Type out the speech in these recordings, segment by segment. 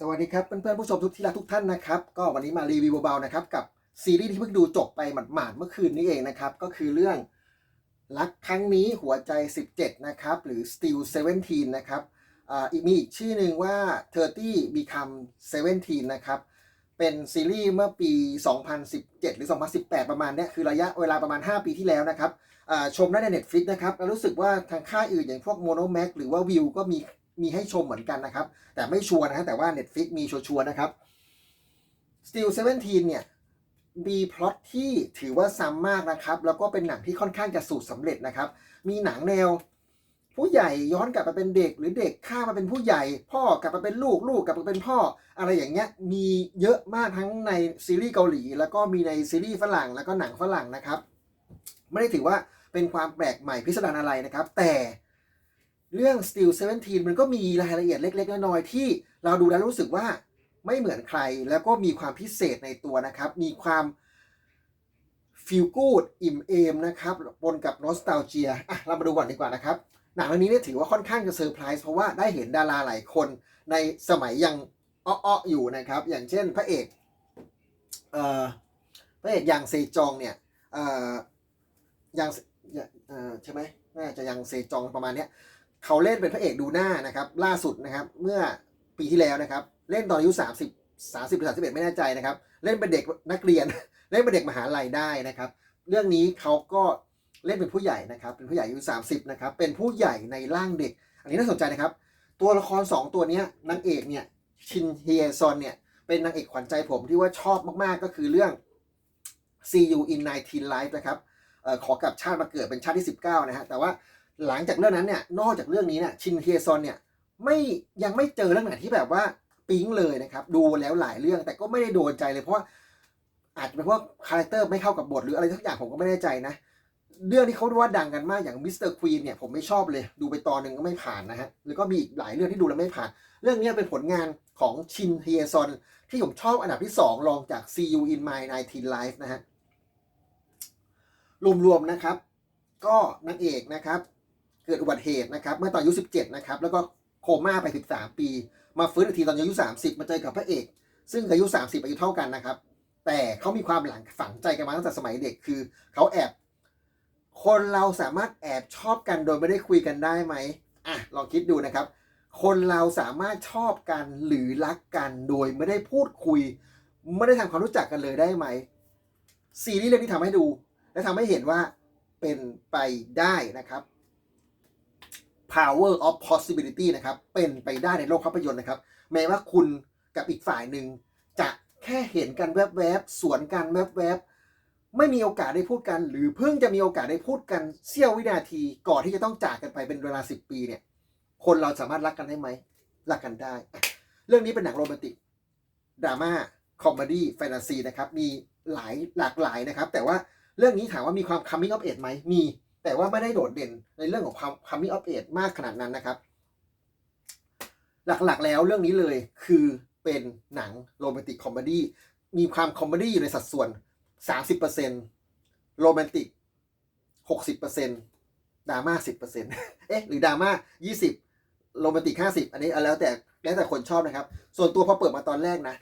สวัสดีครับเพื่อนๆผู้ชมทุกที่รักทุกท่านนะครับ ก็วันนี้มารีวิวเบาๆนะครับกับซีรีส์ที่เพิ่งดูจบไปหมาดๆเมื่อคืนนี้เองนะครับ ก็คือเรื่องรักครั้งนี้หัวใจ 17 นะครับ หรือ Still 17 นะครับอ่าอีกมีอีกชื่อหนึ่งว่า 30 Become 17 นะครับ เป็นซีรีส์เมื่อปี 2017 หรือ 2018 ประมาณเนี้ยคือระยะเวลาประมาณ 5 ปีที่แล้วนะครับอ่าชมได้ใน Netflix นะครับแล้วรู้สึกว่าทางค่ายอื่นอย่างพวก Monomax หรือว่า View ก็มี มีให้ชมเหมือนกันนะครับ แต่ไม่ชัวร์นะฮะแต่ว่า Netflix มีชัวร์นะครับ Still 17 เนี่ยมีพล็อตที่ถือว่าซ้ำมากนะครับ แล้วก็เป็นหนังที่ค่อนข้างจะสูตรสำเร็จนะครับ มีหนังแนว ผู้ใหญ่ย้อนกลับมาเป็นเด็ก หรือเด็กข้ามมาเป็นผู้ใหญ่ พ่อกลับมาเป็นลูกลูกกลับมาเป็นพ่อ อะไรอย่างเงี้ยมีเยอะมากทั้งในซีรีส์เกาหลี แล้วก็มีในซีรีส์ฝรั่งแล้วก็หนังฝรั่งนะครับ ไม่ได้ถือว่าเป็นความแปลกใหม่พิสดารอะไรนะครับ แต่ เรื่อง Still 17 มันก็มีรายละเอียดเล็ก ๆ น้อยๆที่เราดูแล้วรู้สึกว่าไม่เหมือนใครแล้วก็มีความพิเศษในตัวนะครับ มีความ feel good อิ่มเอมนะครับปนกับ nostalgia อะเรามาดูก่อนดีกว่านะครับ หนังเรื่องนี้เนี่ยถือว่าค่อนข้างจะเซอร์ไพรส์เพราะว่าได้เห็นดาราหลายคนในสมัยยังอ้อๆอยู่นะครับ อย่างเช่นพระเอกเอ่อพระเอกยังเซจองเนี่ยเอ่อยังเอ่อใช่ไหมน่าจะยังเซจองประมาณเนี้ย เขาเล่นเป็นพระเอกดูหน้านะครับล่าสุดนะครับ เมื่อปีที่แล้วนะครับ เล่นตอนอายุ30 30หรือ31ไม่แน่ใจนะครับ เล่นเป็นเด็กนักเรียน เล่นเป็นเด็กมหาลัยได้นะครับ เรื่องนี้เขาก็เล่นเป็นผู้ใหญ่นะครับ เป็นผู้ใหญ่อายุ30นะครับ เป็นผู้ใหญ่ในร่างเด็ก อันนี้น่าสนใจนะครับ ตัวละคร2ตัวนี้นางเอกเนี่ยชินเฮียซอนเนี่ยเป็นนางเอกขวัญใจผมที่ว่าชอบมากๆก็คือเรื่อง See You in 19 Life นะครับออขอกลับชาติมาเกิดเป็นชาติที่ 19 นะฮะ แต่ว่า หลังจากเรื่องนั้นเนี่ยนอกจากเรื่องนี้เนี่ยชินเฮียซอนเนี่ยไม่ยังไม่เจอเรื่องไหนที่แบบว่าปิ๊งเลยนะครับ ดูแล้วหลายเรื่องแต่ก็ไม่ได้โดนใจเลยเพราะอาจจะเป็นเพราะคาแรคเตอร์ไม่เข้ากับบทหรืออะไรสักอย่างผมก็ไม่แน่ใจนะ เรื่องที่เขาว่าดังกันมากอย่างมิสเตอร์ควีนเนี่ยผมไม่ชอบเลย ดูไปตอนหนึ่งก็ไม่ผ่านนะฮะแล้วก็มีอีกหลายเรื่องที่ดูแล้วไม่ผ่าน เรื่องนี้เป็นผลงานของชินเฮียซอนที่ผมชอบอันดับที่ 2 รองจาก See You in My 19 Life นะฮะรวมๆนะครับ ก็นางเอกนะครับ เกิดอุบัติเหตุนะครับ เมื่อตอนอายุ 17 นะครับ แล้วก็โคม่าไป 13 ปี มาฟื้นอีกทีตอนอายุ 30 มาเจอกับพระเอก ซึ่งอายุ 30 อายุเท่ากันนะครับ แต่เขามีความหลังฝังใจกันมาตั้งแต่สมัยเด็กคือเขาแอบ คนเราสามารถแอบชอบกันโดยไม่ได้คุยกันได้ไหมอะลองคิดดูนะครับ คนเราสามารถชอบกันหรือรักกันโดยไม่ได้พูดคุย ไม่ได้ทำความรู้จักกันเลยได้ไหมซีรีส์เรื่องนี้ทำให้ดู และทำให้เห็นว่าเป็นไปได้นะครับ power of possibility นะครับ เป็นไปได้ในโลกภาพยนตร์นะครับ แม้ว่าคุณกับอีกฝ่ายหนึ่งจะแค่เห็นกันแวบๆ สวนกันแวบๆ ไม่มีโอกาสได้พูดกัน หรือเพิ่งจะมีโอกาสได้พูดกันเสี้ยววินาที ก่อนที่จะต้องจากกันไปเป็นเวลา 10 ปีเนี่ย คนเราสามารถรักกันได้ไหม รักกันได้ เรื่องนี้เป็นหนังโรแมนติก ดราม่า คอมเมดี้ แฟนตาซีนะครับ มีหลายหลากหลายนะครับ แต่ว่าเรื่องนี้ถามว่ามีความ coming of age ไหม มี แต่ว่าไม่ได้โดดเด่นในเรื่องของความ coming of age มากขนาดนั้นนะครับ หลักๆแล้วเรื่องนี้เลยคือเป็นหนังโรแมนติกคอมเมดี้มีความคอมเมดี้อยู่ในสัดส่วน 30%โรแมนติก 60%ดราม่า 10%เอ๊ะหรือดราม่า 20 โรแมนติก 50 อันนี้เอาแล้วแต่แล้วแต่คนชอบนะครับ ส่วนตัวพอเปิดมาตอนแรกนะ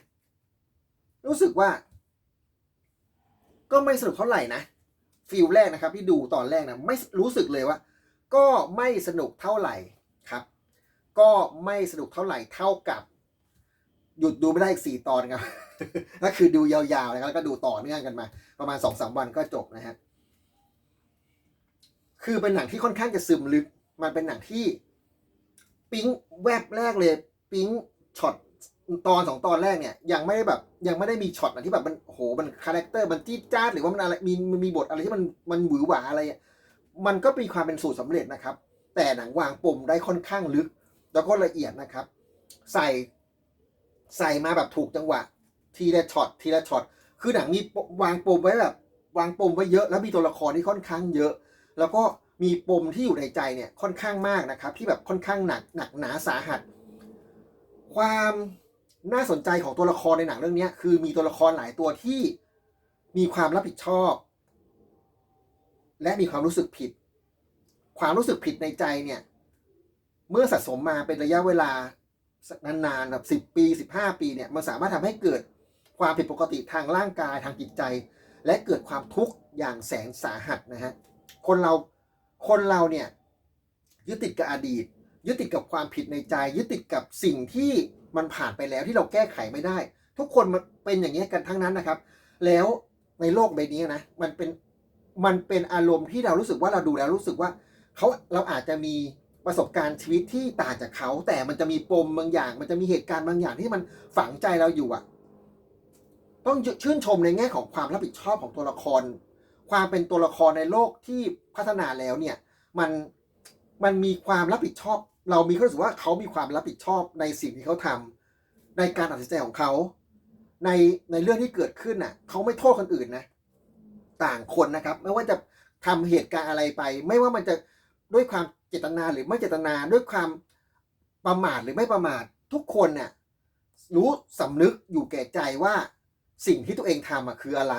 รู้สึกว่า ก็ไม่สนุกเท่าไหร่นะ ฟิลแรกนะครับ ที่ดูตอนแรกนะไม่รู้สึกเลยว่า ก็ไม่สนุกเท่าไหร่ครับ ก็ไม่สนุกเท่าไหร่เท่ากับ หยุดดูไม่ได้อีกสี่ตอนครับก็คือดูยาวๆนะครับแล้วก็ดูต่อเนื่องกันมา ประมาณสองสามวันก็จบนะฮะคือเป็นหนังที่ค่อนข้างจะซึมลึก มันเป็นหนังที่ ปิ๊งแวบแรกเลย ปิ๊งช็อต ตอนสองตอนแรกเนี่ยยังไม่ได้แบบยังไม่ได้มีช็อตอะไรที่แบบมันโหมันคาแรคเตอร์มันจี๊ดจ้าดหรือว่ามันอะไรมีมันมีบทอะไรที่มันมันหวือหวาอะไรอะมันก็มีความเป็นสูตรสำเร็จนะครับ แต่หนังวางปมได้ค่อนข้างลึก แล้วก็ละเอียดนะครับ ใส่ใส่มาแบบถูกจังหวะ ทีละช็อตทีละช็อตคือหนังมีวางปมไว้แบบ วางปมไว้เยอะแล้วมีตัวละครที่ค่อนข้างเยอะ แล้วก็มีปมที่อยู่ในใจเนี่ยค่อนข้างมากนะครับ ที่แบบค่อนข้างหนักหนักหนาสาหัส ความ น่าสนใจของตัวละครในหนังเรื่องนี้คือมีตัวละครหลายตัวที่มีความรับผิดชอบ และมีความรู้สึกผิด ความรู้สึกผิดในใจเนี่ย เมื่อสะสมมาเป็นระยะเวลานานๆแบบสิบ10ปี15ปีเนี่ยมันสามารถทำให้เกิดความผิดปกติทางร่างกายทางจิตใจ และเกิดความทุกข์อย่างแสนสาหัสนะฮะคนเราคนเราเนี่ยยึดติดกับอดีต ยึดติดกับความผิดในใจ ยึดติดกับสิ่งที่มันผ่านไปแล้วที่เราแก้ไขไม่ได้ ทุกคนมันเป็นอย่างนี้กันทั้งนั้นนะครับ แล้วในโลกใบนี้นะมันเป็นมันเป็นอารมณ์ที่เรารู้สึกว่าเราดูแล้วรู้สึกว่าเขาเราอาจจะมีประสบการณ์ชีวิตที่ต่างจากเขา แต่มันจะมีปมบางอย่าง มันจะมีเหตุการณ์บางอย่างที่มันฝังใจเราอยู่อะต้องชื่นชมในแง่ของความรับผิดชอบของตัวละคร ความเป็นตัวละครในโลกที่พัฒนาแล้วเนี่ยมันมันมีความรับผิดชอบ เรามีความรู้สึกว่าเขามีความรับผิดชอบในสิ่งที่เขาทำในการตัดสินใจของเขาในในเรื่องที่เกิดขึ้นน่ะเขาไม่โทษคนอื่นนะ ต่างคนนะครับ ไม่ว่าจะทำเหตุการณ์อะไรไป ไม่ว่ามันจะด้วยความเจตนาหรือไม่เจตนาด้วยความประมาทหรือไม่ประมาททุกคนเนี่ยรู้สำนึกอยู่แก่ใจว่าสิ่งที่ตัวเองทำอะคืออะไร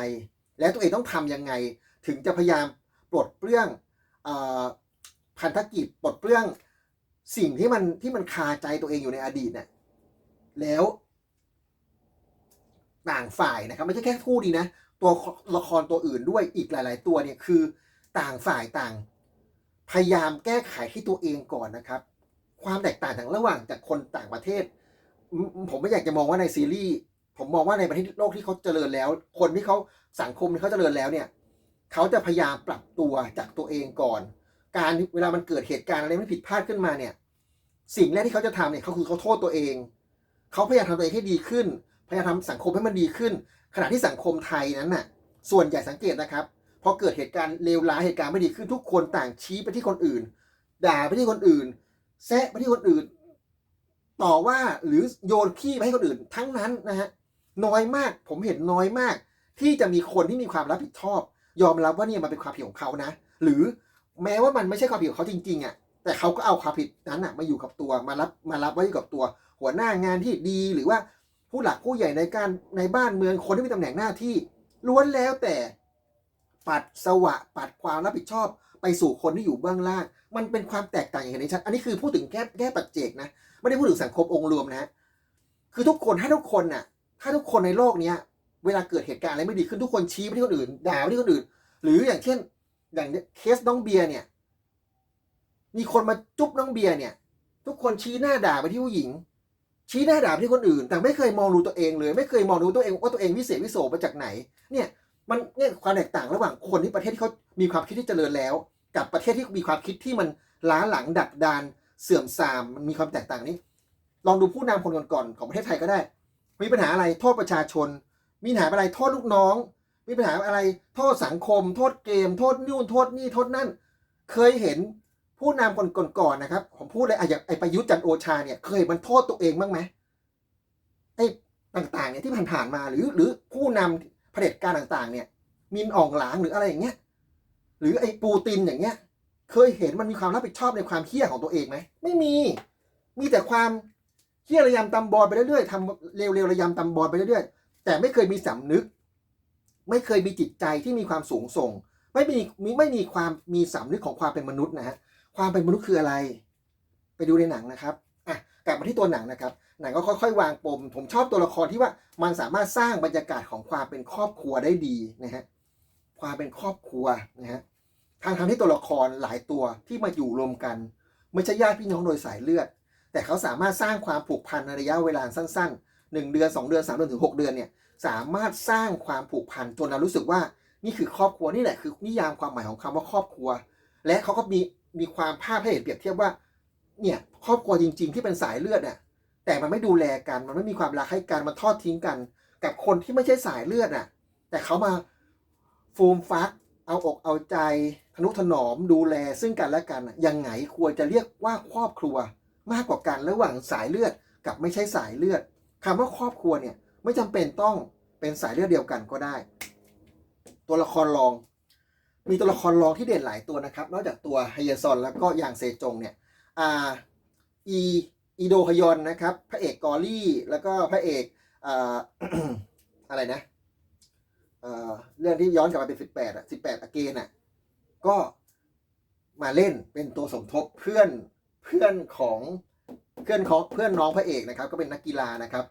และตัวเองต้องทำยังไง ถึงจะพยายามปลดเปลื้องอพันธกิจปลดเปลื้อง สิ่งที่มันที่มันคาใจตัวเองอยู่ในอดีตเนี่ยแล้วต่างฝ่ายนะครับไม่ใช่แค่คู่นี้นะ ตัวละครตัวอื่นด้วยอีกหลาย ๆ ตัวเนี่ยคือต่างฝ่ายต่าง พยายามแก้ไขที่ตัวเองก่อนนะครับ ความแตกต่างทางระหว่างจากคนต่างประเทศ ผมไม่อยากจะมองว่าในซีรีส์ผมมองว่าในประเทศโลกที่เขาเจริญแล้ว คนที่เขาสังคมที่เขาเจริญแล้วเนี่ย เขาจะพยายามปรับตัวจากตัวเองก่อน การเวลามันเกิดเหตุการณ์อะไรไม่ผิดพลาดขึ้นมาเนี่ย สิ่งแรกที่เขาจะทำเนี่ยเขาคือเขาโทษตัวเอง เขาพยายามทำตัวเองให้ดีขึ้น พยายามทำสังคมให้มันดีขึ้น ขณะที่สังคมไทยนั้นน่ะ ส่วนใหญ่สังเกตนะครับพอเกิดเหตุการณ์เลวร้ายเหตุการณ์ไม่ดีขึ้นทุกคนต่างชี้ไปที่คนอื่น ด่าไปที่คนอื่นแซะไปที่คนอื่น ต่อว่าหรือโยนขี้ไปให้คนอื่น ทั้งนั้นนะฮะน้อยมากผมเห็นน้อยมาก ที่จะมีคนที่มีความรับผิดชอบ ยอมรับว่าเนี่ยมันเป็นความผิดของเขานะ หรือ แม้ว่ามันไม่ใช่ความผิดของเขาจริงๆอะแต่เขาก็เอาความผิดนั้นอะมาอยู่กับตัวมารับมารับไว้อยู่กับตัว หัวหน้างานที่ดีหรือว่าผู้หลักผู้ใหญ่ในการในบ้านเมืองคนที่มีตำแหน่งหน้าที่ล้วนแล้วแต่ปัดสวะปัดความรับผิดชอบ ไปสู่คนที่อยู่เบื้องล่าง มันเป็นความแตกต่างอย่างเห็นได้ชัดอันนี้คือพูดถึงแค่แค่ปัจเจกนะไม่ได้พูดถึงสังคมองค์รวมนะคือทุกคนถ้าทุกคนน่ะ ถ้าทุกคนในโลกเนี้ยเวลาเกิดเหตุการณ์อะไรไม่ดีขึ้นทุกคนชี้ไปที่คนอื่นด่าไปที่คนอื่น หรืออย่างเช่น อย่างเคสน้องเบียร์เนี่ย มีคนมาจุ๊บน้องเบียร์เนี่ย ทุกคนชี้หน้าด่าไปที่ผู้หญิง ชี้หน้าด่าไปที่คนอื่น แต่ไม่เคยมองดูตัวเองเลย ไม่เคยมองดูตัวเองว่าตัวเองวิเศษวิโสมาจากไหน เนี่ยมันเนี่ยความแตกต่างระหว่างคนที่ประเทศที่เขามีความคิดที่เจริญแล้ว กับประเทศที่มีความคิดที่มันล้าหลังดักดานเสื่อมทรามมันมีความแตกต่างนี้ ลองดูผู้นำคนก่อนๆของประเทศไทยก็ได้ มีปัญหาอะไรโทษประชาชน มีปัญหาอะไรโทษลูกน้อง มีปัญหาอะไร โทษสังคม โทษเกม โทษนู่นโทษนี่โทษนั่น เคยเห็นผู้นำคนก่อนๆนะครับ ผมพูดเลยอะอย่างไอ้ประยุทธ์จันโอชาเนี่ยเคยมันโทษตัวเองบ้างไหมไอ้ต่างๆเนี่ยที่ผ่านๆมาหรือ หรือผู้นำเผด็จการต่างๆ เนี่ย มินอ่องหลางหรืออะไรอย่างเงี้ยหรือไอ้ปูตินอย่างเงี้ย เคยเห็นมันมีความรับผิดชอบในความเฮี้ยของตัวเองไหมไม่มี มีแต่ความเฮี้ยระยำตำบอลไปเรื่อยๆทำเร็วๆระยำตำบอลไปเรื่อยๆแต่ไม่เคยมีสำนึก ไม่เคยมีจิตใจที่มีความสูงส่ง ไม่มีไม่มีความมีสำนึกของความเป็นมนุษย์นะฮะความเป็นมนุษย์คืออะไร ไปดูในหนังนะครับอะกลับมาที่ตัวหนังนะครับ หนังก็ค่อยๆ วางปม ผมชอบตัวละครที่ว่ามันสามารถสร้างบรรยากาศของความเป็นครอบครัวได้ดีนะฮะความเป็นครอบครัวนะฮะทางทำให้ตัวละครหลายตัวที่มาอยู่รวมกัน ไม่ใช่ญาติพี่น้องโดยสายเลือด แต่เขาสามารถสร้างความผูกพันในระยะเวลาสั้นๆ 1 เดือน 2 เดือน 3 เดือนถึง 6 เดือนเนี่ย สามารถสร้างความผูกพันจนเรารู้สึกว่า นี่คือครอบครัวนี่แหละคือนิยามความหมายของคำว่าครอบครัว และเขาก็มีมีความภาพให้เห็นเปรียบเทียบว่า เนี่ยครอบครัวจริง ๆ ที่เป็นสายเลือดเนี่ยแต่มันไม่ดูแลกันมันไม่มีความรักให้กันมันทอดทิ้งกัน กับคนที่ไม่ใช่สายเลือดอะ แต่เขามาฟูมฟัก เอาอกเอาใจทนุถนอมดูแลซึ่งกันและกันน่ะยังไงควรจะเรียกว่าครอบครัว มากกว่ากันระหว่างสายเลือดกับไม่ใช่สายเลือดคำว่าครอบครัวเนี่ย ไม่จำเป็นต้องเป็นสายเลือดเดียวกันก็ได้ ตัวละครรอง มีตัวละครรองที่เด่นหลายตัวนะครับ นอกจากตัวฮยซอนแล้วก็ยางเซจงเนี่ยอ่าอีอีโดฮยอนนะครับ พระเอกกอรี่ แล้วก็พระเอกอ่าอะไรนะเรื่องที่ย้อนกลับมาเป็นสิบแปดอะสิบแปดอเกนอะก็มาเล่นเป็นตัวสมทบเพื่อนเพื่อนของเพื่อนเขาเพื่อนน้องพระเอกนะครับ ก็เป็นนักกีฬานะครับ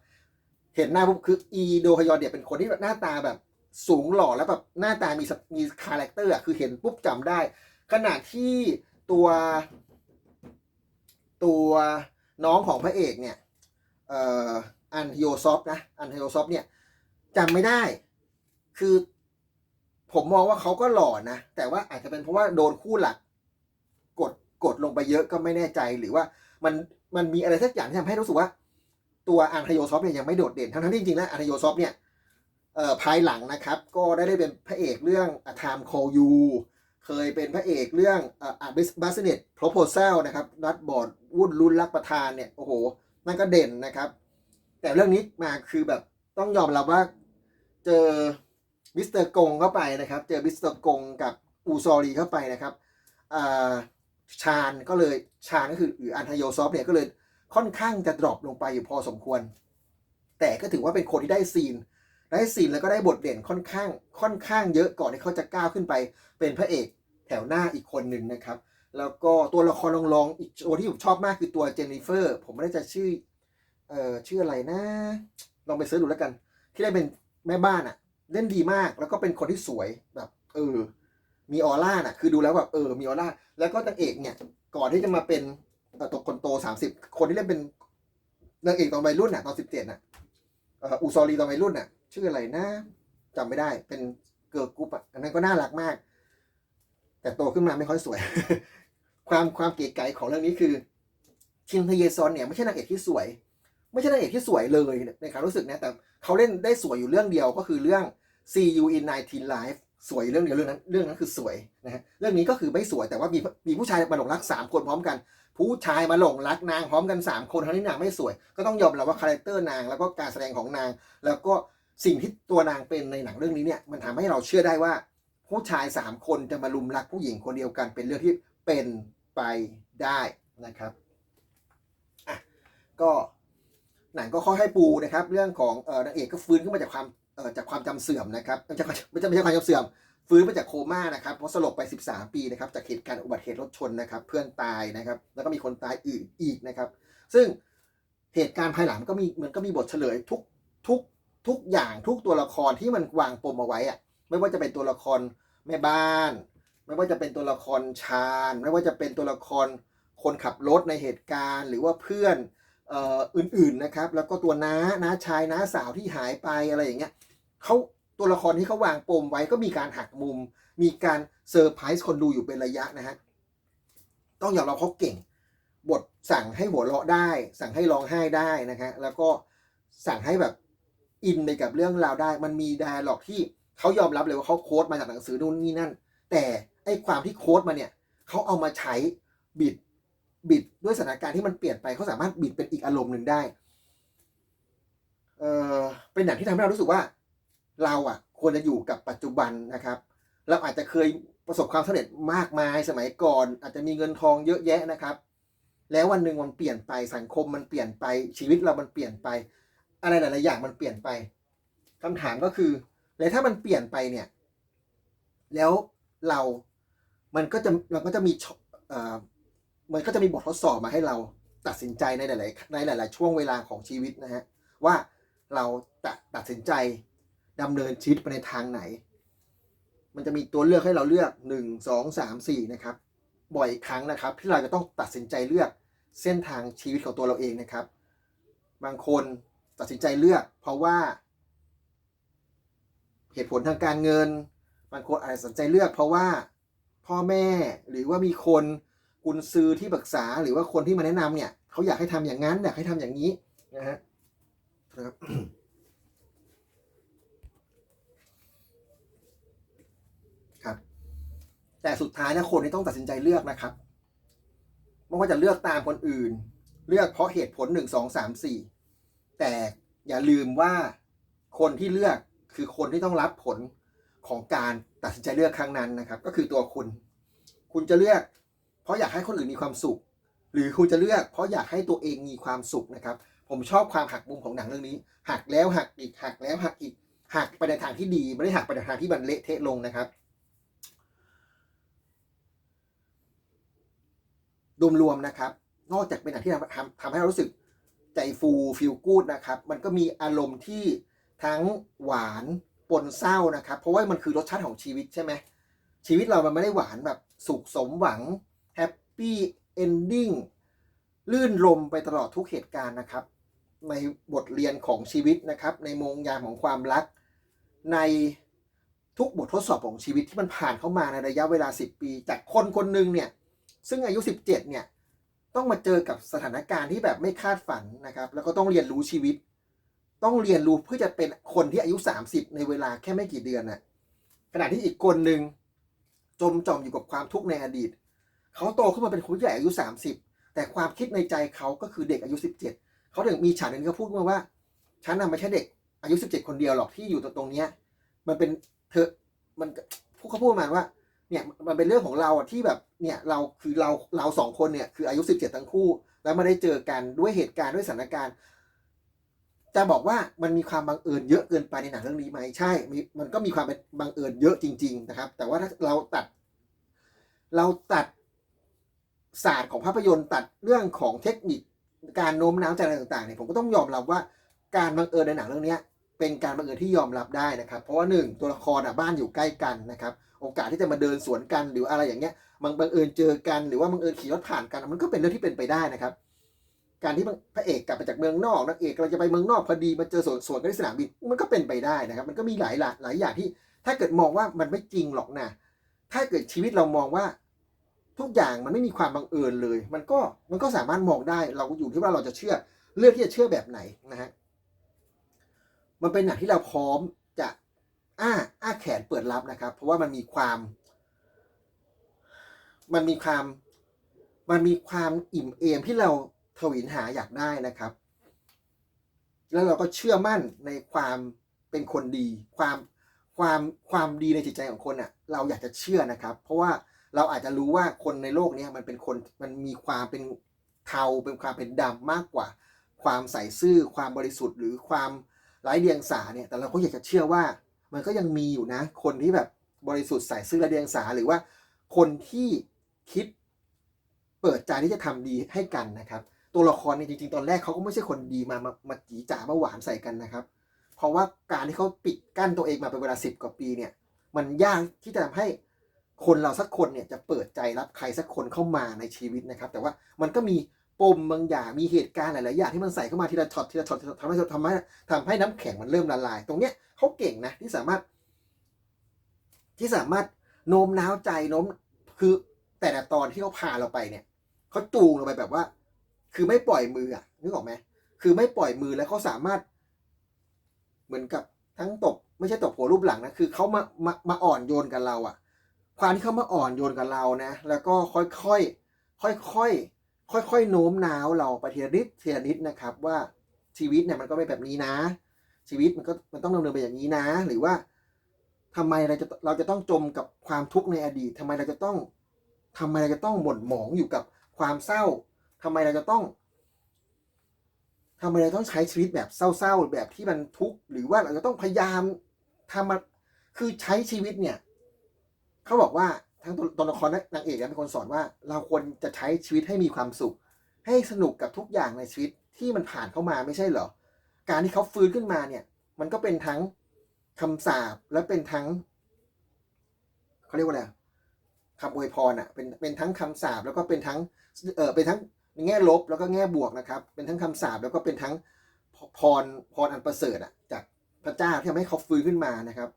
เห็นหน้าปุ๊บคืออีโดฮยอนเนี่ยเป็นคนที่แบบหน้าตาแบบสูงหล่อแล้วแบบหน้าตามีสมีคาแรคเตอร์อะคือเห็นปุ๊บจำได้ ขณะที่ตัว ตัวน้องของพระเอกเนี่ยเอ่ออันโยซอฟนะอันโยซอฟเนี่ยจำไม่ได้ คือ ผมมองว่าเขาก็หล่อนะแต่ว่าอาจจะเป็นเพราะว่าโดนคู่หลัก กดกดลงไปเยอะก็ไม่แน่ใจหรือว่ามันมันมีอะไรสักอย่างที่ทำให้รู้สึกว่า ตัวอันทโยซอฟเนี่ยยังไม่โดดเด่น ทั้งๆที่จริงๆแล้วอันทโยซอฟเนี่ยภายหลังนะครับก็ได้ได้เป็นพระเอกเรื่อง A Time Call You เคยเป็นพระเอกเรื่องเอ่อบัสเนต Proposal นะครับนัดบอร์ดวุ่นรุนรักประธานเนี่ยโอ้โหนั่นก็เด่นนะครับ แต่เรื่องนี้มาคือแบบต้องยอมรับว่าเจอมิสเตอร์กงเข้าไปนะครับ เจอมิสเตอร์กงกับอูซอรีเข้าไปนะครับชาญก็เลยชาญก็คือหรืออันทโยซอฟเนี่ยก็เลย ค่อนข้างจะดรอปลงไปอยู่พอสมควร แต่ก็ถือว่าเป็นคนที่ได้ซีน ได้ซีนแล้วก็ได้บทเด่นค่อนข้างค่อนข้างเยอะก่อนที่เขาจะก้าวขึ้นไป เป็นพระเอกแถวหน้าอีกคนหนึ่งนะครับ แล้วก็ตัวละครรองๆอีกตัวที่ผมชอบมากคือตัวเจนนิเฟอร์ ผมไม่ได้จะชื่อเอ่อชื่ออะไรนะ ลองไปเสิร์ชดูแล้วกัน ที่ได้เป็นแม่บ้านอะเล่นดีมากแล้วก็เป็นคนที่สวยแบบเออมีออร่าน่ะ คือดูแล้วแบบเออมีออร่าแล้วก็นางเอกเนี่ยก่อนที่จะมาเป็น ตัวคนโตสามสิบคนที่เล่นเป็นนางเอกตอนวัยรุ่นน่ะตอนสิบเจ็ดน่ะอูซอรีตอนวัยรุ่นน่ะ ชื่ออะไรนะจำไม่ได้เป็นเกิร์ลกรุ๊ปอะอันนั้นก็น่ารักมาก แต่โตขึ้นมาไม่ค่อยสวย ความความเก๋ไก๋ของเรื่องนี้คือ ชินทเยซอนเนี่ยไม่ใช่นางเอกที่สวย ไม่ใช่นางเอกที่สวยเลยในความรู้สึกนะแต่เขาเล่นได้สวยอยู่เรื่อง dio ก็คือเรื่อง See You in 19 Life สวยเรื่องเดียวเรื่องนั้นเรื่องนั้นคือสวยนะฮะเรื่องนี้ก็คือไม่สวยแต่ว่ามีมีผู้ชายมาหลงรักสามคนพร้อมกัน ผู้ชายมาหลงรักนางพร้อมกันสามคนทั้งที่นางไม่สวย ก็ต้องยอมรับว่าคาแรคเตอร์นางแล้วก็การแสดงของนาง แล้วก็สิ่งที่ตัวนางเป็นในหนังเรื่องนี้เนี่ยมันทำให้เราเชื่อได้ว่า ผู้ชายสามคนจะมาลุมรักผู้หญิงคนเดียวกัน เป็นเรื่องที่เป็นไปได้นะครับอะก็หนังก็ค่อยให้ปูนะครับ เรื่องของเออนางเอกก็ฟื้นขึ้นมาจากความเออจากความจำเสื่อมนะครับไม่ใช่ไม่ใช่ไม่ใช่ความจำเสื่อม ฟื้นมาจากโคม่านะครับเพราะสลบไป 13 ปีนะครับจากเหตุการณ์อุบัติเหตุรถชนนะครับ เพื่อนตายนะครับ แล้วก็มีคนตายอื่นอีกนะครับ ซึ่งเหตุการณ์ภายหลังก็มีมันก็มีบทเฉลยทุกทุกทุกอย่างทุกตัวละครที่มันวางปมเอาไว้อะไม่ว่าจะเป็นตัวละครแม่บ้าน ไม่ว่าจะเป็นตัวละครชาญไม่ว่าจะเป็นตัวละครคนขับรถในเหตุการณ์ หรือว่าเพื่อนเอ่ออื่นๆนะครับ แล้วก็ตัวน้าน้าชายน้าสาวที่หายไปอะไรอย่างเงี้ยเขา ตัวละครที่เขาวางปมไว้ก็มีการหักมุม มีการเซอร์ไพรส์คนดูอยู่เป็นระยะนะฮะ ต้องยอมรับเขาเก่ง บทสั่งให้หัวเราะได้ สั่งให้ร้องไห้ได้นะฮะแล้วก็สั่งให้แบบอินไปกับเรื่องราวได้ มันมีไดอะล็อกที่เขายอมรับเลยว่าเขาโค้ดมาจากหนังสือนู่นนี่นั่น แต่ไอ้ความที่โค้ดมาเนี่ยเขาเอามาใช้บิดบิดด้วยสถานการณ์ที่มันเปลี่ยนไปเขาสามารถบิดเป็นอีกอารมณ์หนึ่งได้ เออเป็นหนังที่ทำให้เรารู้สึกว่า เราอะควรจะอยู่กับปัจจุบันนะครับ เราอาจจะเคยประสบความสำเร็จมากมายสมัยก่อน อาจจะมีเงินทองเยอะแยะนะครับ แล้ววันหนึ่งมันเปลี่ยนไปสังคมมันเปลี่ยนไปชีวิตเรามันเปลี่ยนไป อะไรหลายๆอย่างมันเปลี่ยนไปคำถามก็คือ แล้วถ้ามันเปลี่ยนไปเนี่ย แล้วเรา มันก็จะมันก็จะมีเอ่อมันก็จะมีบททดสอบมาให้เราตัดสินใจในหลาย ๆ ในหลาย ๆ ช่วงเวลาของชีวิตนะฮะว่าเราจะตัดสินใจ ดำเนินชีวิตไปในทางไหน มันจะมีตัวเลือกให้เราเลือกหนึ่งสองสามสี่นะครับ บ่อยครั้งนะครับ ที่เราจะต้องตัดสินใจเลือกเส้นทางชีวิตของตัวเราเองนะครับ บางคนตัดสินใจเลือก เพราะว่า เหตุผลทางการเงิน บางคนอาจจะตัดสินใจเลือก เพราะว่าพ่อแม่หรือว่ามีคนกุญซือที่ปรึกษาหรือว่าคนที่มาแนะนำเนี่ยเขาอยากให้ทำอย่างนั้นอยากให้ทำอย่างนี้นะฮะครับ แต่สุดท้ายนะคนที่ต้องตัดสินใจเลือกนะครับไม่ว่าจะเลือกตามคนอื่น เลือกเพราะเหตุผลหนึ่งสองสามสี่แต่อย่าลืมว่าคนที่เลือกคือคนที่ต้องรับผลของการตัดสินใจเลือกครั้งนั้นนะครับ ก็คือตัวคุณ คุณจะเลือก เพราะอยากให้คนอื่นมีความสุข หรือคุณจะเลือก เพราะอยากให้ตัวเองมีความสุขนะครับ ผมชอบความหักมุมของหนังเรื่องนี้ หักแล้วหักอีกหักแล้วหักอีกหักไปในทางที่ดีไม่ได้หักไปในทางที่มันเละเทะลงนะครับ รวมๆนะครับ นอกจากเป็นหนังที่ทำทำทำให้เรารู้สึกใจฟูฟีลกูดนะครับ มันก็มีอารมณ์ที่ทั้งหวานปนเศร้านะครับ เพราะว่ามันคือรสชาติของชีวิตใช่ไหมชีวิตเรามันไม่ได้หวานแบบสุขสมหวังแฮปปี้เอนดิ้งลื่นลมไปตลอดทุกเหตุการณ์นะครับ ในบทเรียนของชีวิตนะครับ ในมงยามของความรัก ในทุกบททดสอบของชีวิตที่มันผ่านเข้ามาในระยะเวลา 10 ปี จากคนคนหนึ่งเนี่ย ซึ่งอายุ 17 เนี่ย ต้องมาเจอกับสถานการณ์ที่แบบไม่คาดฝันนะครับ แล้วก็ต้องเรียนรู้ชีวิต ต้องเรียนรู้เพื่อจะเป็นคนที่อายุ 30 ในเวลาแค่ไม่กี่เดือนน่ะขณะที่อีกคนหนึ่งจมจอมอยู่กับความทุกข์ในอดีต เขาโตขึ้นมาเป็นคนใหญ่อายุ 30 แต่ความคิดในใจเขาก็คือเด็กอายุ 17 เขาถึงมีฉากหนึงเขาพูดมาว่า ฉันน่ะไม่ใช่เด็กอายุ 17 คนเดียวหรอกที่อยู่ตรงเนี้ยมันเป็นเธอมันพวกเขาพูดประมาณว่า เนี่ยมันเป็นเรื่องของเราอะที่แบบเนี่ยเราคือเราเราสองคนเนี่ยคืออายุ17ทั้งคู่ แล้วมาได้เจอกันด้วยเหตุการณ์ด้วยสถานการณ์จะบอกว่ามันมีความบังเอิญเยอะเกินไปในหนังเรื่องนี้ไหมใช่มีมันก็มีความเป็นบังเอิญเยอะจริง ๆ นะครับ แต่ว่าถ้าเราตัด เราตัดศาสตร์ของภาพยนตร์ตัดเรื่องของเทคนิคการโน้มน้าวใจอะไรต่างๆเนี่ยผมก็ต้องยอมรับว่าการบังเอิญในหนังเรื่องนี้เป็นการบังเอิญที่ยอมรับได้นะครับ เพราะว่าหนึ่งตัวละครอะบ้านอยู่ใกล้กันนะครับ โอกาสที่จะมาเดินสวนกันหรืออะไรอย่างเงี้ยมันบังเอิญเจอกันหรือว่าบังเอิญขี่รถผ่านกันมันก็เป็นเรื่องที่เป็นไปได้นะครับ การที่พระเอกกลับมาจากเมืองนอกนางเอกกำลังจะไปเมืองนอกพอดีมาเจอสวนสวนกันที่สนามบินมันก็เป็นไปได้นะครับ มันก็มีหลายหลายหลายอย่างที่ ถ้าเกิดมองว่ามันไม่จริงหรอกนะถ้าเกิดชีวิตเรามองว่าทุกอย่างมันไม่มีความบังเอิญเลย มันก็มันก็สามารถมองได้ เราอยู่ที่ว่าเราจะเชื่อเลือกที่จะเชื่อแบบไหนนะฮะมันเป็นหนังที่เราพร้อม อ้าอ้าแขนเปิดรับนะครับ เพราะว่ามันมีความ มันมีความ มันมีความอิ่มเอมที่เราทวินหาอยากได้นะครับ แล้วเราก็เชื่อมั่นในความเป็นคนดี ความความความดีในจิตใจของคนเน่ะ เราอยากจะเชื่อนะครับ เพราะว่าเราอาจจะรู้ว่าคนในโลกนี้มันเป็นคนมันมีความเป็นเทาเป็นความเป็นดำมากกว่า ความใส่ซื่อความบริสุทธิ์ หรือความไร้เดียงสาเนี่ย แต่เราก็อยากจะเชื่อว่า มันก็ยังมีอยู่นะ คนที่แบบบริสุทธิ์ใส่ซื่อและเดียงสาหรือว่าคนที่คิดเปิดใจที่จะทำดีให้กันนะครับ ตัวละครเนี่ยจริงๆ ตอนแรกเขาก็ไม่ใช่คนดีมามามาจีจ๋ามาหวานใส่กันนะครับ เพราะว่าการที่เขาปิดกั้นตัวเองมาเป็นเวลาสิบกว่าปีเนี่ย มันยากที่จะทำให้คนเราสักคนเนี่ยจะเปิดใจรับใครสักคนเข้ามาในชีวิตนะครับ แต่ว่ามันก็มี ปมบางอย่างมีเหตุการณ์หลายๆอย่างที่มันใส่เข้ามาทีละช็อตทีละช็อตทำให้ทำให้ทำให้น้ำแข็งมันเริ่มละลาย ตรงเนี้ยเขาเก่งนะที่สามารถ ที่สามารถโน้มน้าวใจโน้มคือแต่ละตอนที่เขาพาเราไปเนี่ยเขาจูงเราไปแบบว่า คือไม่ปล่อยมืออะนึกออกไหมคือไม่ปล่อยมือแล้วเขาสามารถ เหมือนกับทั้งตบไม่ใช่ตบหัวรูปหลังนะคือเขามามามาอ่อนโยนกับเราอะ ความที่เขามาอ่อนโยนกับเรานะ แล้วก็ค่อยค่อยค่อยค่อย ค่อยๆโน้มน้าวเราไปทีละนิดทีละนิดนะครับ ว่าชีวิตเนี่ยมันก็ไม่แบบนี้นะ ชีวิตมันก็มันต้องดำเนินไปอย่างนี้นะ หรือว่าทำไมเราจะเราจะต้องจมกับความทุกข์ในอดีตทำไมเราจะต้องทำไมเราจะต้องหม่นหมองอยู่กับความเศร้าทำไมเราจะต้องทำไมเราต้องใช้ชีวิตแบบเศร้าๆ แบบที่มันทุกข์หรือว่าเราจะต้องพยายามทำมันคือใช้ชีวิตเนี่ย เขาบอกว่า ทั้งตัวตัวละครนางเอกเนี่ยเป็นคนสอนว่า เราควรจะใช้ชีวิตให้มีความสุข ให้สนุกกับทุกอย่างในชีวิตที่มันผ่านเข้ามาไม่ใช่เหรอ การที่เขาฟื้นขึ้นมาเนี่ย มันก็เป็นทั้งคำสาปและเป็นทั้งเขาเรียกว่าอะไรคำอวยพรอะเป็นเป็นทั้งคำสาปแล้วก็เป็นทั้งเออเป็นทั้งแง่ลบแล้วก็แง่บวกนะครับ เป็นทั้งคำสาปแล้วก็เป็นทั้งพรพรอันประเสริฐอะจากพระเจ้าที่ทำให้เขาฟื้นขึ้นมานะครับ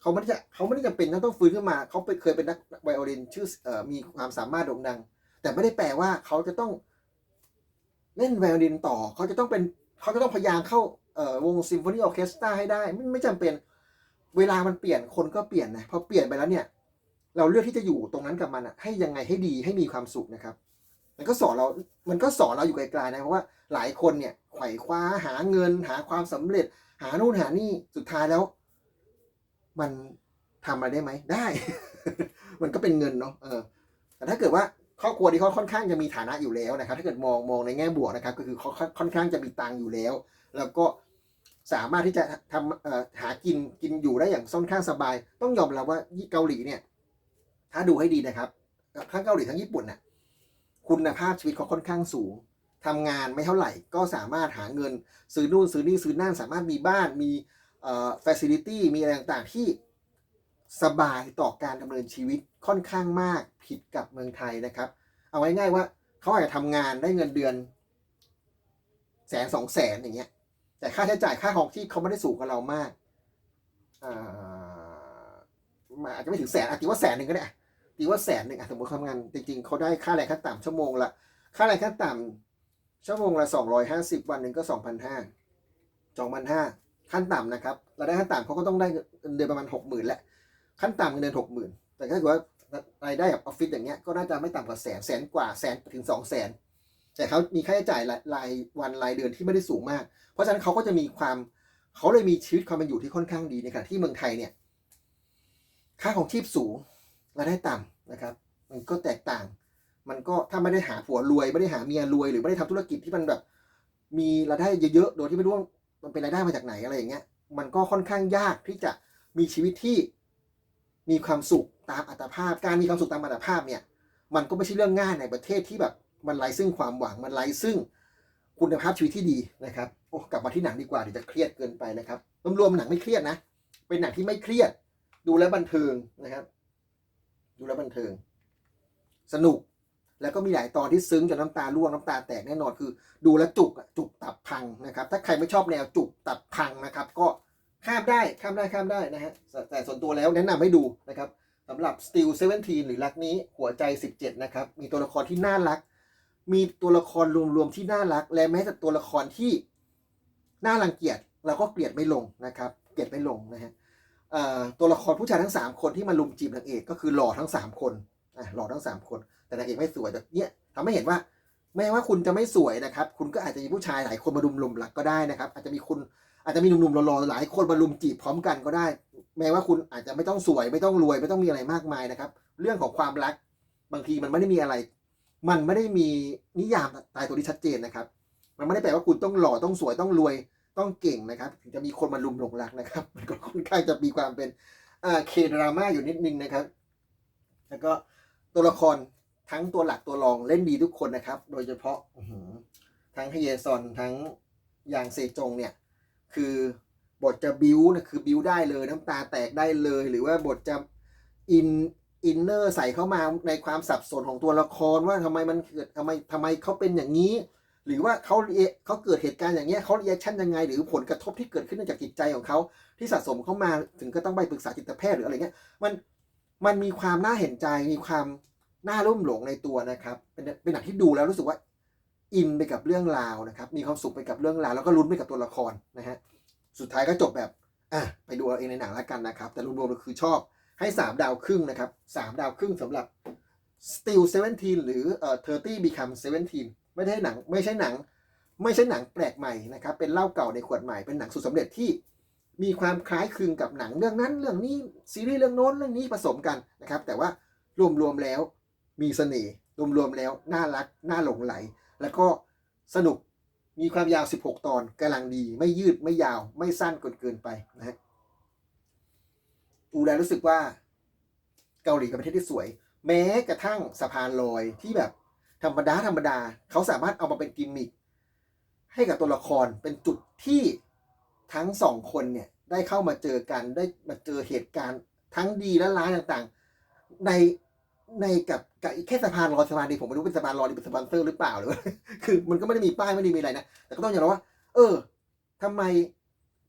เขาไม่ได้จะเขาไม่ได้จำเป็นต้องฟื้นขึ้นมาเขาเคยเป็นนักไวโอลินชื่อมีความสามารถโด่งดัง แต่ไม่ได้แปลว่าเขาจะต้องเล่นไวโอลินต่อเขาจะต้องเป็นเขาจะต้องพยายามเข้าวงซิมโฟนีออเคสตราให้ได้ไม่ไม่จำเป็นเวลามันเปลี่ยนคนก็เปลี่ยนนะพอเปลี่ยนไปแล้วเนี่ย เราเลือกที่จะอยู่ตรงนั้นกับมันอะให้ยังไงให้ดีให้มีความสุขนะครับ มันก็สอนเรา มันก็สอนเราอยู่ไกลๆนะเพราะว่าหลายคนเนี่ยไขว่คว้าหาเงิน หาความสำเร็จ หานู่นหานี่สุดท้ายแล้ว มันทำอะไรได้ไหมได้ มันก็เป็นเงินเนาะเออแต่ถ้าเกิดว่าครอบครัวที่เขาค่อนข้างจะมีฐานะอยู่แล้วนะครับ ถ้าเกิดมองมองในแง่บวกนะครับ ก็คือเขาค่อนข้างจะมีตังค์อยู่แล้ว แล้วก็สามารถที่จะทำเอ่อหากินกินอยู่ได้อย่างค่อนข้างสบาย ต้องยอมรับว่าเกาหลีเนี่ย ถ้าดูให้ดีนะครับทั้งเกาหลีทั้งญี่ปุ่นน่ะคุณภาพชีวิตเขาค่อนข้างสูงทำงานไม่เท่าไหร่ก็สามารถหาเงิน ซื้อนู่นซื้อนี่ซื้อนั่นสามารถมีบ้านมี เอ่อ facility มีอะไรต่างๆ ที่สบายต่อการดำเนินชีวิตค่อนข้างมากผิดกับเมืองไทยนะครับ เอาไว้ง่ายว่าเขาอาจจะทำงานได้เงินเดือนแสนสองแสนอย่างเงี้ย แต่ค่าใช้จ่ายค่าของที่เขาไม่ได้สูงกับเรามากอ่าอาจจะไม่ถึงแสนอาจจะว่าแสนหนึ่งก็ได้ตีว่าแสนหนึ่งสมมติทำงานจริงๆเขาได้ค่าแรงขั้นต่ำชั่วโมงละค่าแรงขั้นต่ำชั่วโมงละสองร้อยห้าสิบวันหนึ่งก็สองพันห้าสองพันห้า ขั้นต่ำนะครับเราได้ขั้นต่ำเขาก็ต้องได้เดือนประมาณหกหมื่นแหละขั้นต่ำเงินเดือนหกหมื่นแต่ถ้าเกิดว่ารายได้แบบออฟฟิศอย่างเงี้ยก็น่าจะไม่ต่ำกว่าแสนแสนกว่าแสนถึงสองแสนแต่เขามีค่าใช้จ่ายรายวันรายเดือนที่ไม่ได้สูงมาก เพราะฉะนั้นเขาก็จะมีความเขาเลยมีชีวิตความเป็นอยู่ที่ค่อนข้างดีในขณะที่เมืองไทยเนี่ย ค่าของชีพสูงรายได้ต่ำนะครับ มันก็แตกต่าง มันก็ถ้าไม่ได้หาผัวรวย ไม่ได้หาเมียรวยหรือไม่ได้ทำธุรกิจที่มันแบบ มีรายได้เยอะๆโดยที่ไม่รู้ว่า มันเป็นรายได้มาจากไหนอะไรอย่างเงี้ย มันก็ค่อนข้างยากที่จะมีชีวิตที่มีความสุขตามอัตภาพ การมีความสุขตามอัตภาพเนี่ย มันก็ไม่ใช่เรื่องง่ายในประเทศที่แบบมันไร้ซึ่งความหวังมันไร้ซึ่งคุณภาพชีวิตที่ดีนะครับโอ้กลับมาที่หนังดีกว่าเดี๋ยวจะเครียดเกินไปนะครับรวมๆหนังไม่เครียดนะ เป็นหนังที่ไม่เครียด ดูแล้วบันเทิงนะครับ ดูแล้วบันเทิง สนุก แล้วก็มีหลายตอนที่ซึ้งจนน้ำตาร่วงน้ำตาแตกแน่นอนคือ ดูแลจุกจุกตับพังนะครับ ถ้าใครไม่ชอบแนวจุกตับพังนะครับ ก็ข้ามได้ข้ามได้ข้ามได้นะฮะแต่ส่วนตัวแล้วแนะนำให้ดูนะครับสำหรับ Steel 17 หรือรักนี้หัวใจ 17 นะครับ มีตัวละครที่น่ารัก มีตัวละครรวมๆที่น่ารัก และแม้แต่ตัวละครที่น่ารังเกียจเราก็เกลียดไม่ลงนะครับ เกลียดไม่ลงนะฮะตัวละครผู้ชายทั้ง 3 คนที่มาลุมจีบนางเอกก็คือหล่อทั้ง 3 คน หล่อทั้ง3คน แต่นางเอกไม่สวยแต่เนี้ยทำให้เห็นว่าแม้ว่าคุณจะไม่สวยนะครับ คุณก็อาจจะมีผู้ชายหลายคนมารุมลุมหลักก็ได้นะครับ อาจจะมีคุณอาจจะมีหนุ่มๆหล่อๆหลายคนมารุมจีบพร้อมกันก็ได้ แม้ว่าคุณอาจจะไม่ต้องสวย ไม่ต้องรวย ไม่ต้องมีอะไรมากมายนะครับ เรื่องของความรักบางทีมันไม่ได้มีอะไร มันไม่ได้มีนิยามตายตัวที่ชัดเจนนะครับ มันไม่ได้แปลว่าคุณต้องหล่อต้องสวยต้องรวยต้องเก่งนะครับถึงจะมีคนมารุมหลงรักนะครับ มันก็ค่อนข้างจะมีความเป็นอ่าเคดราม่าอยู่นิดนึงนะครับ แล้วก็ ตัวละครทั้งตัวหลักตัวรองเล่นดีทุกคนนะครับ โดยเฉพาะทั้งฮเยซอนทั้งยางเซจงเนี่ย คือบทจะบิวนะคือบิวได้เลยน้ำตาแตกได้เลย หรือว่าบทจะอินอินเนอร์ใส่เข้ามาในความสับสนของตัวละครว่าทำไมมันเกิดทำไมทำไมเขาเป็นอย่างนี้ หรือว่าเขาเรียเขาเกิดเหตุการณ์อย่างเงี้ยเขาเรียชั่นยังไง หรือผลกระทบที่เกิดขึ้นจากจิตใจของเขาที่สะสมเข้ามาถึงก็ต้องไปปรึกษาจิตแพทย์หรืออะไรเงี้ยมันมันมีความน่าเห็นใจมีความ น่ารุ่มหลงในตัวนะครับ เป็นเป็นหนังที่ดูแล้วรู้สึกว่าอินไปกับเรื่องราวนะครับ มีความสุขไปกับเรื่องราวแล้วก็ลุ้นไปกับตัวละครนะฮะสุดท้ายก็จบแบบอะไปดูเอาเองในหนังแล้วกันนะครับ แต่รวมๆก็คือชอบให้ 3 ดาวครึ่งนะครับ3ดาวครึ่งสำหรับ Still 17 หรือเอ่อ30 Become 17 ไม่ได้หนังไม่ใช่หนัง ไม่ใช่หนังแปลกใหม่นะครับ เป็นเล้าเก่าในขวดใหม่เป็นหนังสุดสำเร็จที่มีความคล้ายคลึงกับหนังเรื่องนั้นเรื่องนี้ซีรีส์เรื่องโน้นเรื่องนี้ผสมกันนะครับ แต่ว่ารวมๆแล้ว มีเสน่ห์รวมๆแล้ว น่ารัก น่าหลงไหล แล้วก็สนุกมีความยาว 16 ตอนกำลังดี ไม่ยืดไม่ยาวไม่สั้นเกินเกินไปนะฮะดูแลรู้สึกว่าเกาหลีเป็นประเทศที่สวย แม้กระทั่งสะพานลอยที่แบบธรรมดาธรรมดาเขาสามารถเอามาเป็นกิมมิคให้กับตัวละครเป็นจุดที่ทั้งสองคนเนี่ยได้เข้ามาเจอกันได้มาเจอเหตุการณ์ทั้งดีและร้ายต่างๆ ใน ในกับกับแค่สะพานลอยสะพานดีผมไม่รู้เป็นสะพานลอยหรือเป็นสปอนเซอร์หรือเปล่าหรือว่าคือมันก็ไม่ได้มีป้ายไม่ได้มีอะไรนะแต่ก็ต้องยอมรับว่า เออทำไม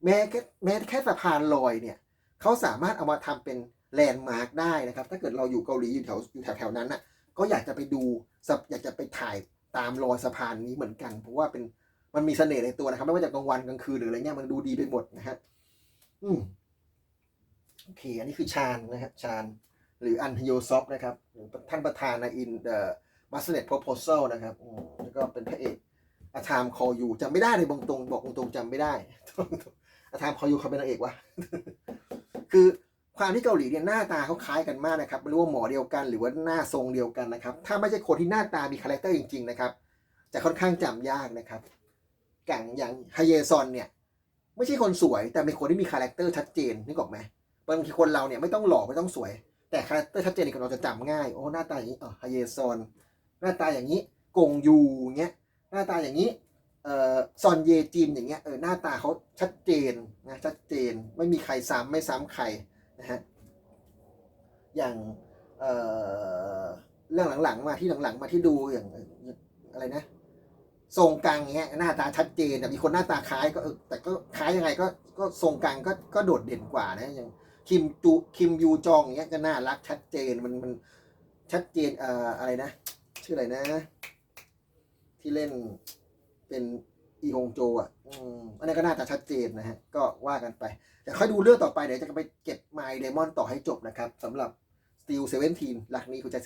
แม้แค่แม้แค่สะพานลอยเนี่ยเขาสามารถเอามาทำเป็นแลนด์มาร์กได้นะครับ ถ้าเกิดเราอยู่เกาหลีอยู่แถวอยู่แถวแถวนั้นน่ะ ก็อยากจะไปดูอยากจะไปถ่ายตามรอยสะพานนี้เหมือนกัน เพราะว่าเป็นมันมีเสน่ห์ในตัวนะครับ ไม่ว่าจะกลางวันกลางคืนหรืออะไรเงี้ยมันดูดีไปหมดนะฮะอืมโอเค อันนี้คือชาญนะฮะชาญ หรืออันฮโยซอฟนะครับหรือท่านประธานในอินเดอะบัสเน็ตโพรโพ s a l นะครับอืมแล้วก็เป็นพระเอกอาทามคอยูจำไม่ได้เลยบงตรงบอกตรงๆจำไม่ได้อาทามคอยูเขาเป็นนางเอกวะคือความที่เกาหลีเนี่ยหน้าตาเขาคล้ายกันมากนะครับไม่รู้ว่าหมอเดียวกันหรือว่าหน้าทรงเดียวกันนะครับ ถ้าไม่ใช่คนที่หน้าตามีคาแรคเตอร์จริง ๆ นะครับ จะค่อนข้างจำยากนะครับกังอย่างฮเยซอนเนี่ยไม่ใช่คนสวยแต่เป็นคนที่มีคาแรคเตอร์ชัดเจนนึกออกไหมบางทีคนเราเนี่ยไม่ต้องหล่อไม่ต้องสวย แต่คาแรคเตอร์ชัดเจนนี่เราจะจำง่ายโอ้หน้าตาอย่างนี้อ๋อฮเยซอนหน้าตาอย่างนี้กงยูเงี้ยหน้าตาอย่างนี้เออซอนเยจินอย่างเงี้ยเออหน้าตาเขาชัดเจนนะชัดเจนไม่มีใครซ้ำไม่ซ้ำใครนะฮะอย่างเออเรื่องหลังๆมาที่หลังๆ มาที่ดูอย่างอะไรนะทรงกังเงี้ยหน้าตาชัดเจนแต่มีคนหน้าตาคล้ายก็แต่ก็คล้ายยังไงก็ก็ทรงกังก็ก็โดดเด่นกว่านะอย่าง คิมจูคิมยูจองเงี้ยก็น่ารักชัดเจนมันมันชัดเจนเอ่ออะไรนะ ชื่ออะไรนะ ที่เล่นเป็นอีฮงโจอะอืมอันนี้ก็น่าจะชัดเจนนะฮะ ก็ว่ากันไป แต่ค่อยดูเรื่องต่อไป เดี๋ยวจะไปเก็บไมล์เดมอนต่อให้จบนะครับสำหรับ Steel 17หลักนี้คุณใจ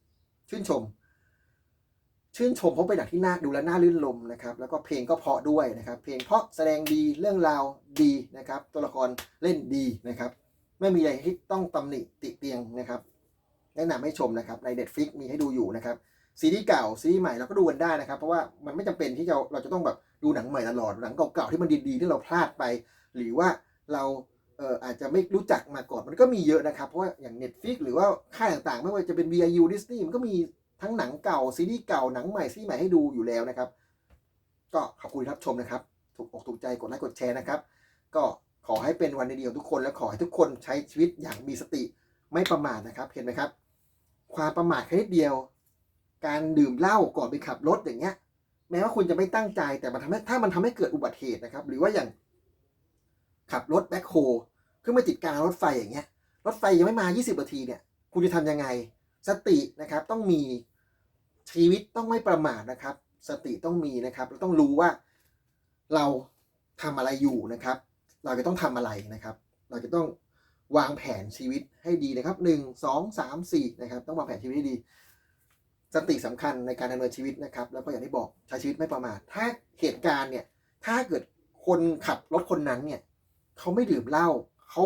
17ชื่นชม ชื่นชมเพราะเป็นหนังที่น่าดูและน่าลื่นลมนะครับ แล้วก็เพลงก็เพราะด้วยนะครับ เพลงเพราะแสดงดีเรื่องราวดีนะครับ ตัวละครเล่นดีนะครับ ไม่มีอะไรที่ต้องตำหนิติเตียงนะครับแนะนำให้ชมนะครับใน Netflix มีให้ดูอยู่นะครับซีรีส์เก่าซีรีส์ใหม่เราก็ดูกันได้นะครับ เพราะว่ามันไม่จำเป็นที่จะเราจะต้องแบบดูหนังใหม่ตลอดหนังเก่าๆที่มันดีๆที่เราพลาดไป หรือว่าเราเอออาจจะไม่รู้จักมาก่อนมันก็มีเยอะนะครับ เพราะว่าอย่าง Netflix หรือว่าค่ายต่างๆ ไม่ว่าจะเป็น VIU Disney มันก็มีทั้งหนังเก่าซีรีส์เก่าหนังใหม่ซีรีส์ใหม่ให้ดูอยู่แล้วนะครับ ก็ขอบคุณที่รับชมนะครับ ถูกอกถูกใจกดไลค์กดแชร์นะครับ ก็ ขอให้เป็นวันดีๆของทุกคนและขอให้ทุกคนใช้ชีวิตอย่างมีสติไม่ประมาทนะครับ เห็นไหมครับ ความประมาทแค่นิดเดียว การดื่มเหล้าก่อนไปขับรถอย่างเงี้ย แม้ว่าคุณจะไม่ตั้งใจแต่มันทำให้ถ้ามันทำให้เกิดอุบัติเหตุนะครับ หรือว่าอย่างขับรถแบ็คโฮขึ้นมาติดกลางรถไฟอย่างเงี้ย รถไฟยังไม่มา 20นาทีเนี่ย คุณจะทำยังไง สตินะครับต้องมีชีวิตต้องไม่ประมาทนะครับ สติต้องมีนะครับเราต้องรู้ว่าเราทำอะไรอยู่นะครับ เราจะต้องทำอะไรนะครับ เราจะต้องวางแผนชีวิตให้ดีนะครับหนึ่งสองสามสี่นะครับต้องวางแผนชีวิตให้ดี สติสำคัญในการดำเนินชีวิตนะครับ แล้วก็อย่างที่บอกใช้ชีวิตไม่ประมาทถ้าเหตุการณ์เนี่ยถ้าเกิดคนขับรถคนนั้นเนี่ยเขาไม่ดื่มเหล้าเขา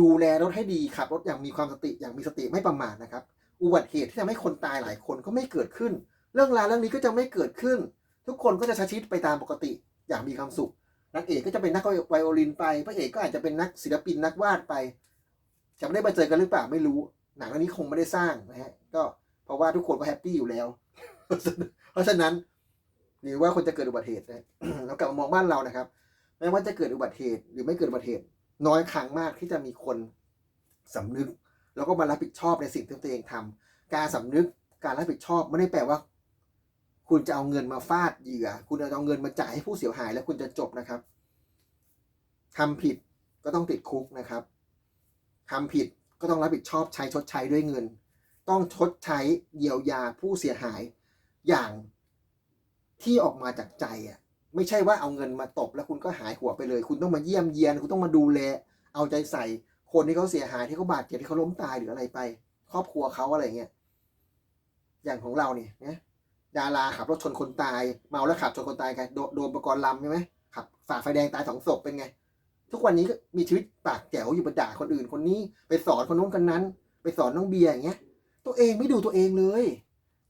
ดูแลรถให้ดีขับรถอย่างมีความสติอย่างมีสติไม่ประมาทนะครับ อุบัติเหตุที่ทำให้คนตายหลายคนก็ไม่เกิดขึ้น เรื่องราวเรื่องนี้ก็จะไม่เกิดขึ้น ทุกคนก็จะใช้ชีวิตไปตามปกติอย่างมีความสุข นักเอกก็จะเป็นนักไวโอลินไป พระเอกก็อาจจะเป็นนักศิลปินนักวาดไป จะไม่ได้มาเจอกันหรือเปล่าไม่รู้ หนังเรื่องนี้คงไม่ได้สร้างนะฮะ ก็เพราะว่าทุกคนก็แฮปปี้อยู่แล้ว เพราะฉะนั้นหรือว่าคนจะเกิดอุบัติเหตุนะเรากลับมามองบ้านเรานะครับ ไม่ว่าจะเกิดอุบัติเหตุหรือไม่เกิดอุบัติเหตุ น้อยครั้งมากที่จะมีคนสำนึก แล้วก็มารับผิดชอบในสิ่งที่ตัวเองทำการสำนึกการรับผิดชอบไม่ได้แปลว่า คุณจะเอาเงินมาฟาดเหยื่อ คุณจะเอาเงินมาจ่ายให้ผู้เสียหาย แล้วคุณจะจบนะครับทำผิดก็ต้องติดคุกนะครับทำผิดก็ต้องรับผิดชอบใช้ชดใช้ด้วยเงิน ต้องชดใช้เยียวยาผู้เสียหายอย่างที่ออกมาจากใจอะไม่ใช่ว่าเอาเงินมาตบแล้วคุณก็หายหัวไปเลย คุณต้องมาเยี่ยมเยียน คุณต้องมาดูแล เอาใจใส่ คนที่เขาเสียหายที่เขาบาดเจ็บที่เขาล้มตายหรืออะไรไป ครอบครัวเขาอะไรเงี้ยอย่างของเราเนี่ยนะ ดาราขับรถชนคนตาย เมาแล้วขับชนคนตายกันโดนประกรณ์ลำใช่ไหมขับฝ่าไฟแดงตายสองศพเป็นไง ทุกวันนี้ก็มีชีวิตปากแจ๋วอยู่ประด่าคนอื่นคนนี้ ไปสอนคนนู้นคนนั้น ไปสอนน้องเบียร์อย่างเงี้ย ตัวเองไม่ดูตัวเองเลย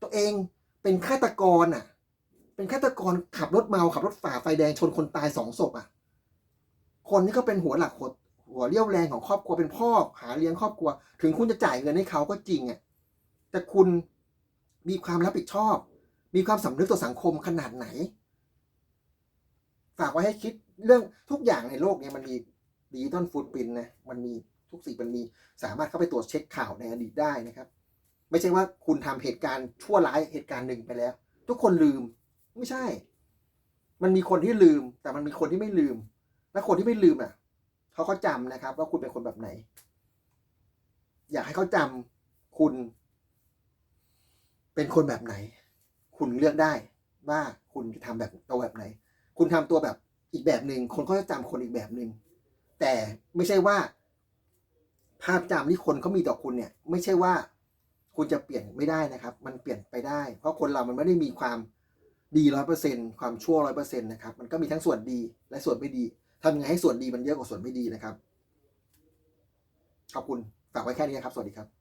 ตัวเองเป็นฆาตกรอะ เป็นฆาตกรขับรถเมาขับรถฝ่าไฟแดงชนคนตายสองศพอะ คนนี้ก็เป็นหัวหลักหัวหัวเรี่ยวแรงของครอบครัวเป็นพ่อหาเลี้ยงครอบครัว ถึงคุณจะจ่ายเงินให้เขาก็จริงอะแต่คุณมีความรับผิดชอบ มีความสำนึกต่อสังคมขนาดไหน ฝากไว้ให้คิดเรื่องทุกอย่างในโลกเนี้มันมีดิจิตอลฟูดปินนะมันมีทุกสิ่งมันมีสามารถเข้าไปตรวจเช็คข่าวในอดีตได้นะครับ ไม่ใช่ว่าคุณทำเหตุการณ์ชั่วร้ายเหตุการณ์หนึ่งไปแล้ว ทุกคนลืม ไม่ใช่ มันมีคนที่ลืม แต่มันมีคนที่ไม่ลืม และคนที่ไม่ลืมอะเขาก็จำนะครับ ว่าคุณเป็นคนแบบไหน อยากให้เขาจำคุณ เป็นคนแบบไหน คุณเลือกได้ว่าคุณจะทำแบบตัวแบบไหน คุณทำตัวแบบอีกแบบหนึ่งคนก็จะจำคนอีกแบบหนึ่งแต่ไม่ใช่ว่า ภาพจำที่คนเขามีต่อคุณเนี่ย ไม่ใช่ว่าคุณจะเปลี่ยนไม่ได้นะครับ มันเปลี่ยนไปได้ เพราะคนเรามันไม่ได้มีความดีร้อยเปอร์เซ็นความชั่วร้อยเปอร์เซ็นต์นะครับ มันก็มีทั้งส่วนดีและส่วนไม่ดีทำยังไงให้ส่วนดีมันเยอะกว่าส่วนไม่ดีนะครับ ขอบคุณ ฝากไว้แค่นี้นะครับ สวัสดีครับ